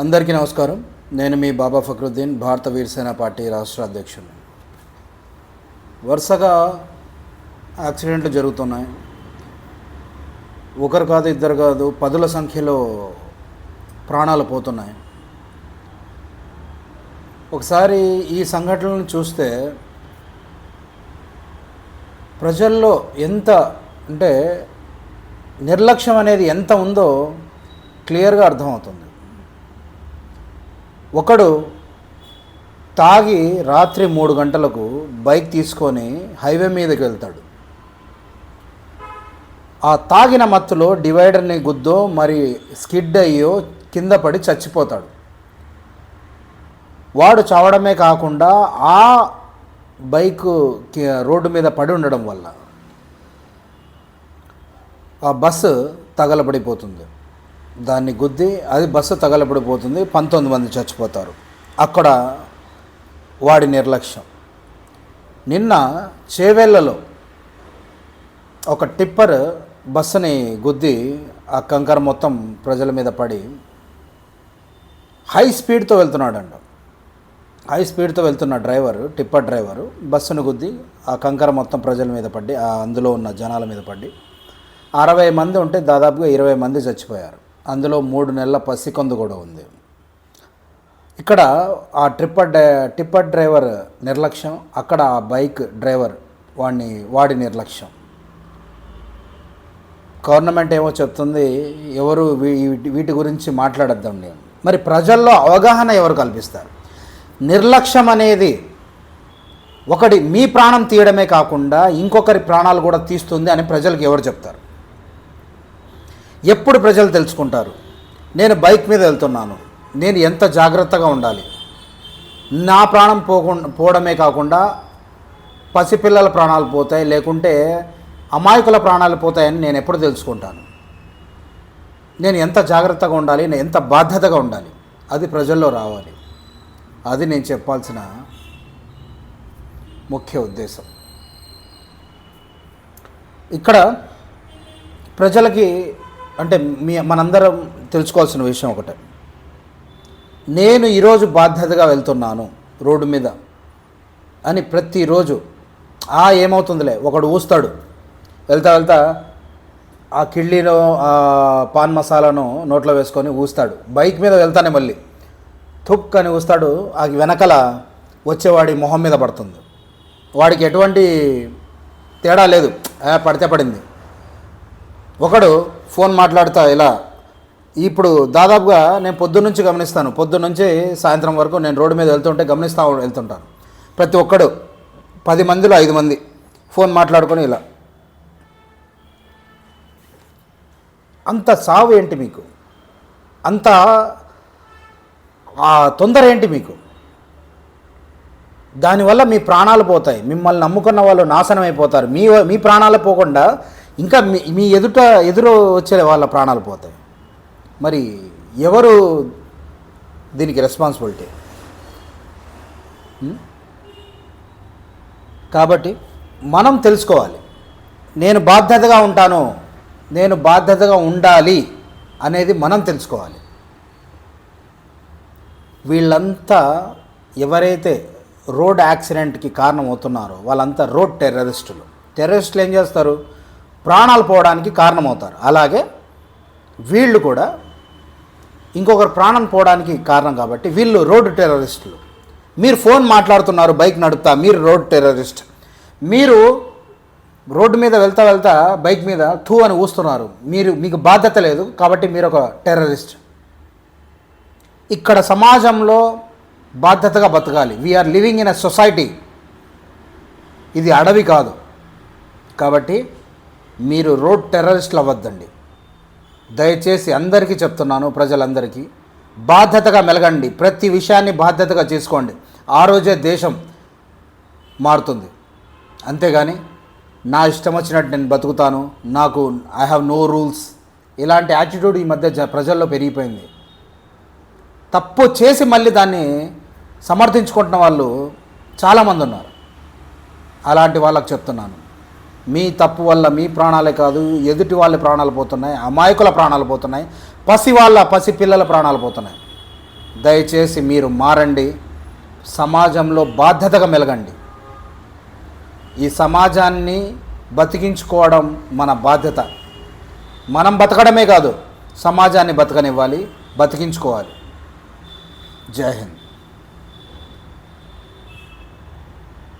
అందరికీ నమస్కారం. నేను మీ బాబా ఫక్రుద్దీన్ భారత వీరసేన పార్టీ రాష్ట్ర అధ్యక్షుడు. వరుసగా యాక్సిడెంట్లు జరుగుతున్నాయి. ఒకరు కాదు ఇద్దరు కాదు పదుల సంఖ్యలో ప్రాణాలు పోతున్నాయి. ఒకసారి ఈ సంఘటనలను చూస్తే ప్రజల్లో ఎంత అంటే నిర్లక్ష్యం అనేది ఎంత ఉందో క్లియర్గా అర్థమవుతుంది. ఒకడు తాగి రాత్రి మూడు గంటలకు బైక్ తీసుకొని హైవే మీదకి వెళ్తాడు. ఆ తాగిన మత్తులో డివైడర్ని గుద్దో మరి స్కిడ్ అయ్యో కింద పడి చచ్చిపోతాడు. వాడు చావడమే కాకుండా ఆ బైక్ రోడ్డు మీద పడి ఉండడం వల్ల ఆ బస్సు తగలబడిపోతుంది. దాన్ని గుద్ది అది బస్సు తగలబడిపోతుంది పంతొమ్మిది మంది చచ్చిపోతారు. అక్కడ వాడి నిర్లక్ష్యం. నిన్న చేవేళ్ళలో ఒక టిప్పర్ బస్సుని గుద్ది ఆ కంకర మొత్తం ప్రజల మీద పడి హై స్పీడ్తో వెళ్తున్నాడంట. హై స్పీడ్తో వెళ్తున్న డ్రైవర్ టిప్పర్ డ్రైవరు బస్సును గుద్ది ఆ కంకర మొత్తం ప్రజల మీద పడి ఆ అందులో ఉన్న జనాల మీద పడి అరవై మంది ఉంటే దాదాపుగా ఇరవై మంది చచ్చిపోయారు. అందులో మూడు నెలల పసికందు కూడా ఉంది. ఇక్కడ ఆ ట్రిప్పర్ డ్రై టిప్పర్ డ్రైవర్ నిర్లక్ష్యం అక్కడ ఆ బైక్ డ్రైవర్ వాడిని వాడి నిర్లక్ష్యం. గవర్నమెంట్ ఏమో చెప్తుంది ఎవరు వీ- వీటి గురించి మాట్లాడద్దాం నేను మరి ప్రజల్లో అవగాహన ఎవరు కల్పిస్తారు? నిర్లక్ష్యం అనేది ఒకటి మీ ప్రాణం తీయడమే కాకుండా ఇంకొకరి ప్రాణాలు కూడా తీస్తుంది అని ప్రజలకు ఎవరు చెప్తారు? ఎప్పుడు ప్రజలు తెలుసుకుంటారు? నేను బైక్ మీద వెళ్తున్నాను. నేను ఎంత జాగ్రత్తగా ఉండాలి? నా ప్రాణం పోకుండా పోవడమే కాకుండా పసిపిల్లల ప్రాణాలు పోతాయి లేకుంటే అమాయకుల ప్రాణాలు పోతాయని నేను ఎప్పుడు తెలుసుకుంటాను. నేను ఎంత జాగ్రత్తగా ఉండాలి? నేను ఎంత బాధ్యతగా ఉండాలి? అది ప్రజల్లో రావాలి. అది నేను చెప్పాల్సిన ముఖ్య ఉద్దేశం. ఇక్కడ ప్రజలకి అంటే మీ మనందరం తెలుసుకోవాల్సిన విషయం ఒకటే. నేను ఈరోజు బాధ్యతగా వెళ్తున్నాను రోడ్డు మీద అని ప్రతిరోజు ఆ ఏమవుతుందిలే ఒకడు ఊస్తాడు. వెళ్తా వెళ్తా ఆ కిళ్ళీలో ఆ పాన్ మసాలాను నోట్లో వేసుకొని ఊస్తాడు. బైక్ మీద వెళ్తానే మళ్ళీ. థుక్ అని ఊస్తాడు ఆ వెనకల వచ్చేవాడి మొహం మీద పడుతుంది. వాడికి ఎటువంటి తేడా లేదు. పడితే పడింది. ఒకడు ఫోన్ మాట్లాడుతా ఇలా ఇప్పుడు దాదాపుగా నేను పొద్దున్నుంచి గమనిస్తాను. పొద్దున్నుంచి సాయంత్రం వరకు నేను రోడ్డు మీద వెళ్తుంటే గమనిస్తూ వెళ్తుంటాను. ప్రతి ఒక్కడు పది మందిలో ఐదు మంది ఫోన్ మాట్లాడుకొని ఇలా. అంత సావు ఏంటి మీకు? అంత ఆ తొందర ఏంటి మీకు? దానివల్ల మీ ప్రాణాలు పోతాయి. మిమ్మల్ని నమ్ముకున్న వాళ్ళు నాశనం అయిపోతారు. మీ మీ ప్రాణాలు పోకుండా ఇంకా మీ మీ ఎదుట ఎదురు వచ్చే వాళ్ళ ప్రాణాలు పోతాయి. మరి ఎవరు దీనికి రెస్పాన్సిబిలిటీ కాబట్టి మనం తెలుసుకోవాలి. నేను బాధ్యతగా ఉంటాను నేను బాధ్యతగా ఉండాలి అనేది మనం తెలుసుకోవాలి. వీళ్ళంతా ఎవరైతే రోడ్ యాక్సిడెంట్కి కారణం అవుతున్నారో వాళ్ళంతా రోడ్ టెర్రరిస్టులు. టెర్రరిస్టులు ఏం చేస్తారు? ప్రాణాలు పోవడానికి కారణమవుతారు. అలాగే వీళ్ళు కూడా ఇంకొకరు ప్రాణం పోవడానికి కారణం కాబట్టి వీళ్ళు రోడ్డు టెర్రరిస్టులు. మీరు ఫోన్ మాట్లాడుతున్నారు బైక్ నడుపుతా మీరు రోడ్ టెర్రరిస్ట్. మీరు రోడ్డు మీద వెళ్తా వెళ్తా బైక్ మీద థూ అని ఊస్తున్నారు. మీరు మీకు బాధ్యత లేదు కాబట్టి మీరు ఒక టెర్రరిస్ట్. ఇక్కడ సమాజంలో బాధ్యతగా బతకాలి. We're living in a society ఇది అడవి కాదు. కాబట్టి మీరు రోడ్ టెర్రరిస్టులు అవ్వద్దండి దయచేసి అందరికీ చెప్తున్నాను ప్రజలందరికీ బాధ్యతగా మెలగండి. ప్రతి విషయాన్ని బాధ్యతగా చేసుకోండి. ఆ రోజే దేశం మారుతుంది. అంతేగాని నా ఇష్టం వచ్చినట్టు నేను బతుకుతాను. నాకు ఐ హ్యావ్ నో రూల్స్ ఇలాంటి యాటిట్యూడ్ ఈ మధ్య ప్రజల్లో పెరిగిపోయింది. తప్పు చేసి మళ్ళీ దాన్ని సమర్థించుకుంటున్న వాళ్ళు చాలామంది ఉన్నారు. అలాంటి వాళ్ళకి చెప్తున్నాను. మీ తప్పు వల్ల మీ ప్రాణాలే కాదు ఎదుటి వాళ్ళ ప్రాణాలు పోతున్నాయి అమాయకుల ప్రాణాలు పోతున్నాయి పసి వాళ్ళ పసి పిల్లల ప్రాణాలు పోతున్నాయి. దయచేసి మీరు మారండి సమాజంలో బాధ్యతగా మెలగండి. ఈ సమాజాన్ని బతికించుకోవడం మన బాధ్యత. మనం బతకడమే కాదు సమాజాన్ని బతకనివ్వాలి బతికించుకోవాలి. జై హింద్.